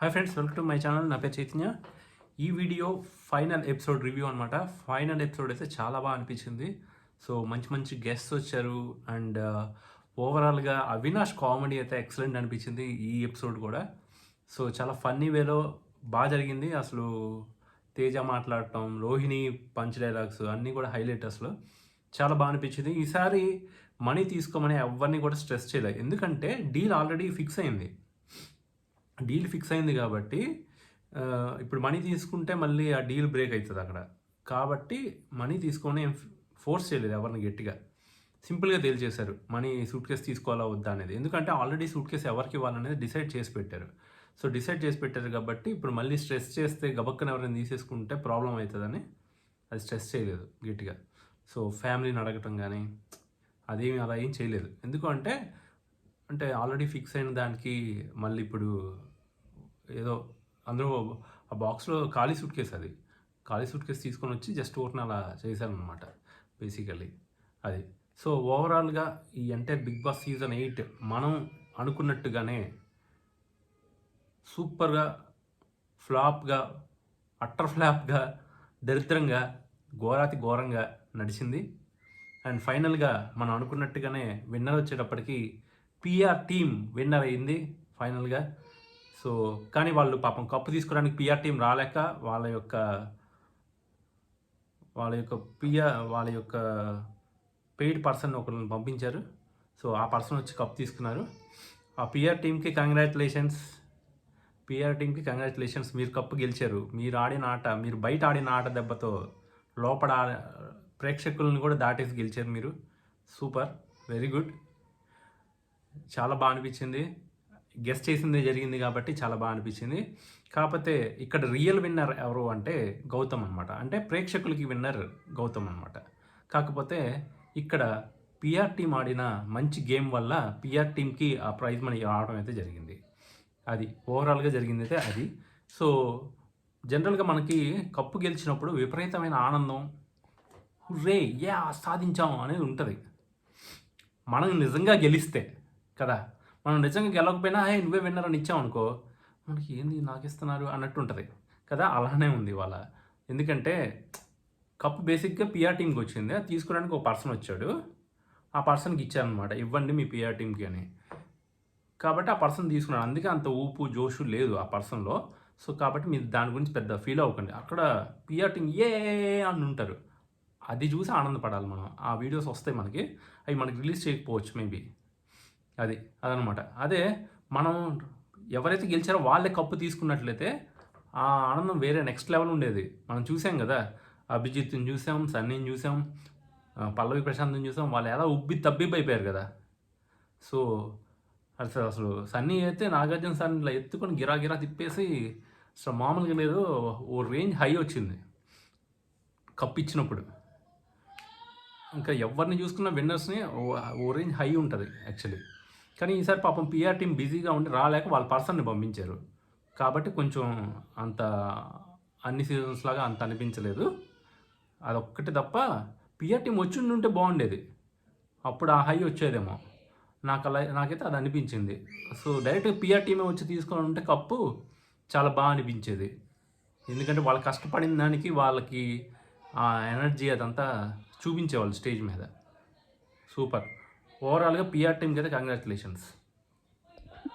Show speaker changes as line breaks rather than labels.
Hi friends welcome to my channel నా పేరు చైతన్య. ఈ వీడియో ఫైనల్ ఎపిసోడ్ రివ్యూ అనమాట ఫైనల్ ఎపిసోడ్ అయితే చాలా బాగా అనిపించింది. సో మంచి మంచి గెస్ట్స్ వచ్చారు అండ్ uh, ఓవరాల్గా అవినాష్ కామెడీ అయితే ఎక్సలెంట్ అనిపించింది ఈ ఎపిసోడ్ కూడా. సో చాలా ఫన్నీ వేలో బాగా జరిగింది. అసలు తేజ మాట్లాడటం రోహిణి పంచ్ డైలాగ్స్ అన్నీ కూడా హైలైట్ అసలు. చాలా బాగా అనిపించింది. ఈసారి మనీ తీసుకోమని ఎవరిని కూడా స్ట్రెస్ చేయలేదు. ఎందుకంటే డీల్ ఆల్రెడీ ఫిక్స్ అయింది. డీల్ ఫిక్స్ అయింది కాబట్టి ఇప్పుడు మనీ తీసుకుంటే మళ్ళీ ఆ డీల్ బ్రేక్ అవుతుంది అక్కడ. కాబట్టి మనీ తీసుకొని ఫోర్స్ చేయలేదు ఎవరిని గట్టిగా. సింపుల్గా తేల్చేశారు. మనీ సూట్ కేసు తీసుకోవాలా వద్దా అనేది. ఎందుకంటే ఆల్రెడీ సూట్ కేసు ఎవరికి ఇవ్వాలనేది డిసైడ్ చేసి పెట్టారు. సో డిసైడ్ చేసి పెట్టారు కాబట్టి ఇప్పుడు మళ్ళీ స్ట్రెస్ చేస్తే గబక్కన ఎవరైనా తీసేసుకుంటే ప్రాబ్లం అవుతుందని అది స్ట్రెస్ చేయలేదు గట్టిగా. సో ఫ్యామిలీని అడగటం కానీ అదేమి అలా ఏం చేయలేదు. ఎందుకంటే అంటే ఆల్రెడీ ఫిక్స్ అయిన దానికి మళ్ళీ ఇప్పుడు ఏదో అందరూ ఆ బాక్స్లో ఖాళీ సూట్ కేసు అది. ఖాళీ సూట్ కేసు తీసుకొని వచ్చి జస్ట్ ఊరిని అలా చేశారనమాట బేసికల్లీ అది. సో ఓవరాల్గా ఈ entire Bigg Boss season eight మనం అనుకున్నట్టుగానే సూపర్గా ఫ్లాప్గా అట్టర్ ఫ్లాప్గా దరిద్రంగా ఘోరాతి ఘోరంగా నడిచింది. అండ్ ఫైనల్గా మనం అనుకున్నట్టుగానే విన్నర్ వచ్చేటప్పటికి పిఆర్ టీం విన్నర్ అయింది ఫైనల్గా. సో కానీ వాళ్ళు పాపం కప్పు తీసుకోవడానికి పిఆర్ టీం రాలేక వాళ్ళ యొక్క వాళ్ళ యొక్క పిఆర్ వాళ్ళ యొక్క పెయిడ్ పర్సన్ ఒకరిని పంపించారు. సో ఆ పర్సన్ వచ్చి కప్ తీసుకున్నారు. ఆ పిఆర్ టీంకి కంగ్రాచులేషన్స్ పిఆర్ టీంకి కంగ్రాచులేషన్స్ మీరు కప్పు గెలిచారు. మీరు ఆడిన ఆట మీరు బయట ఆడిన ఆట దెబ్బతో లోపల ప్రేక్షకులను కూడా దాటేసి గెలిచారు మీరు. సూపర్. వెరీ గుడ్ చాలా బాగా అనిపించింది. గెస్ట్ చేసిందే జరిగింది కాబట్టి చాలా బాగా అనిపించింది. కాకపోతే ఇక్కడ రియల్ విన్నర్ ఎవరు అంటే గౌతమ్ అనమాట అంటే ప్రేక్షకులకి విన్నర్ గౌతమ్ అనమాట కాకపోతే ఇక్కడ పిఆర్ టీం ఆడిన మంచి గేమ్ వల్ల పిఆర్ టీంకి ఆ ప్రైజ్ మనీ రావడం అయితే జరిగింది. అది ఓవరాల్గా జరిగింది అయితే అది. సో జనరల్గా మనకి కప్పు గెలిచినప్పుడు విపరీతమైన ఆనందం. రే యా సాధించాము అనేది ఉంటుంది. మనం నిజంగా గెలిస్తే కదా. మనం నిజంగా గెలవకపోయినా హే నువ్వే విన్నర్ అని ఇచ్చాం అనుకో మనకి ఏంది నాకు ఇస్తున్నారు అన్నట్టు ఉంటుంది. కదా? అలానే ఉంది ఇవాళ. ఎందుకంటే కప్పు బేసిక్గా పిఆర్ టీంకి వచ్చింది. అది తీసుకోవడానికి ఒక పర్సన్ వచ్చాడు. ఆ పర్సన్కి ఇచ్చారనమాట ఇవ్వండి మీ పిఆర్ టీంకి అని. కాబట్టి ఆ పర్సన్ తీసుకున్నాడు. అందుకే అంత ఊపు జోషు లేదు ఆ పర్సన్లో. సో కాబట్టి మీరు దాని గురించి పెద్ద ఫీల్ అవ్వకండి. అక్కడ పిఆర్ టీం ఏ అని ఉంటారు. అది చూసి ఆనందపడాలి మనం. ఆ వీడియోస్ వస్తాయి మనకి. అవి మనకి రిలీజ్ చేయకపోవచ్చు మేబీ. అది అదనమాట. అదే మనం ఎవరైతే గెలిచారో వాళ్ళే కప్పు తీసుకున్నట్లయితే ఆ ఆనందం వేరే నెక్స్ట్ లెవెల్ ఉండేది. మనం చూసాం కదా అభిజిత్ని చూసాం సన్నీని చూసాం పల్లవి ప్రశాంత్ని చూసాం వాళ్ళు ఎలా ఉబ్బి తబ్బిబ్బైపోయారు కదా. సో అసలు అసలు సన్నీ అయితే నాగార్జున సార్ ఇట్లా ఎత్తుకొని గిరా గిరా తిప్పేసి అసలు మామూలుగా లేదు ఓ రేంజ్ హై వచ్చింది. కప్ ఇచ్చినప్పుడు. ఇంకా ఎవరిని చూసుకున్న విన్నర్స్ని ఓ రేంజ్ హై ఉంటుంది యాక్చువల్లీ. కానీ ఈసారి పాపం పిఆర్ టీం బిజీగా ఉండి రాలేక వాళ్ళ పర్సన్ని పంపించారు. కాబట్టి కొంచెం అంత అన్ని సీజన్స్ లాగా అంత అనిపించలేదు. అదొక్కటి తప్ప పిఆర్ టీం వచ్చి ఉంటే బాగుండేది. అప్పుడు ఆ హై వచ్చేదేమో. నాకు అలా నాకైతే అది అనిపించింది. సో డైరెక్ట్ పిఆర్ టీమే వచ్చి తీసుకొని ఉంటే కప్పు చాలా బాగా అనిపించేది. ఎందుకంటే వాళ్ళు కష్టపడిన దానికి వాళ్ళకి ఆ ఎనర్జీ అదంతా చూపించేవాళ్ళు స్టేజ్ మీద. సూపర్. ఓవరాల్గా పిఆర్ టీమ్కి అయితే కంగ్రాచులేషన్స్